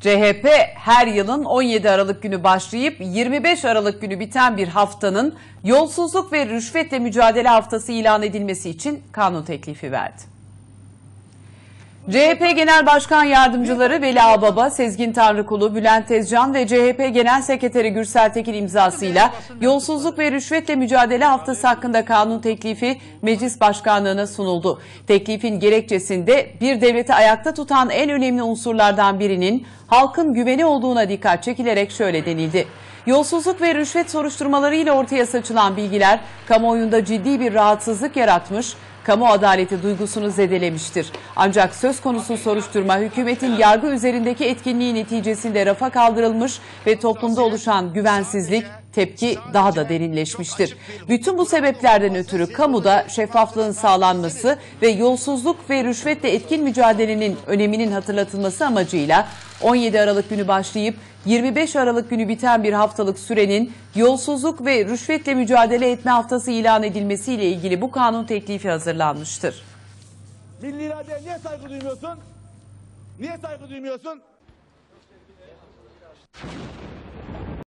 CHP her yılın 17 Aralık günü başlayıp 25 Aralık günü biten bir haftanın yolsuzluk ve rüşvetle mücadele haftası ilan edilmesi için kanun teklifi verdi. CHP Genel Başkan Yardımcıları Veli Ağbaba, Sezgin Tanrıkulu, Bülent Tezcan ve CHP Genel Sekreteri Gürsel Tekin imzasıyla yolsuzluk ve rüşvetle mücadele haftası hakkında kanun teklifi Meclis Başkanlığı'na sunuldu. Teklifin gerekçesinde bir devleti ayakta tutan en önemli unsurlardan birinin halkın güveni olduğuna dikkat çekilerek şöyle denildi. Yolsuzluk ve rüşvet soruşturmalarıyla ortaya saçılan bilgiler kamuoyunda ciddi bir rahatsızlık yaratmış, kamu adaleti duygusunu zedelemiştir. Ancak söz konusu soruşturma hükümetin yargı üzerindeki etkinliği neticesinde rafa kaldırılmış ve toplumda oluşan güvensizlik, tepki daha da derinleşmiştir. Bütün bu sebeplerden ötürü kamuda şeffaflığın sağlanması ve yolsuzluk ve rüşvetle etkin mücadelenin öneminin hatırlatılması amacıyla 17 Aralık günü başlayıp 25 Aralık günü biten bir haftalık sürenin yolsuzluk ve rüşvetle mücadele etme haftası ilan edilmesiyle ilgili bu kanun teklifi hazırlanmıştır. Milli iradeye niye saygı duymuyorsun? Niye saygı duymuyorsun?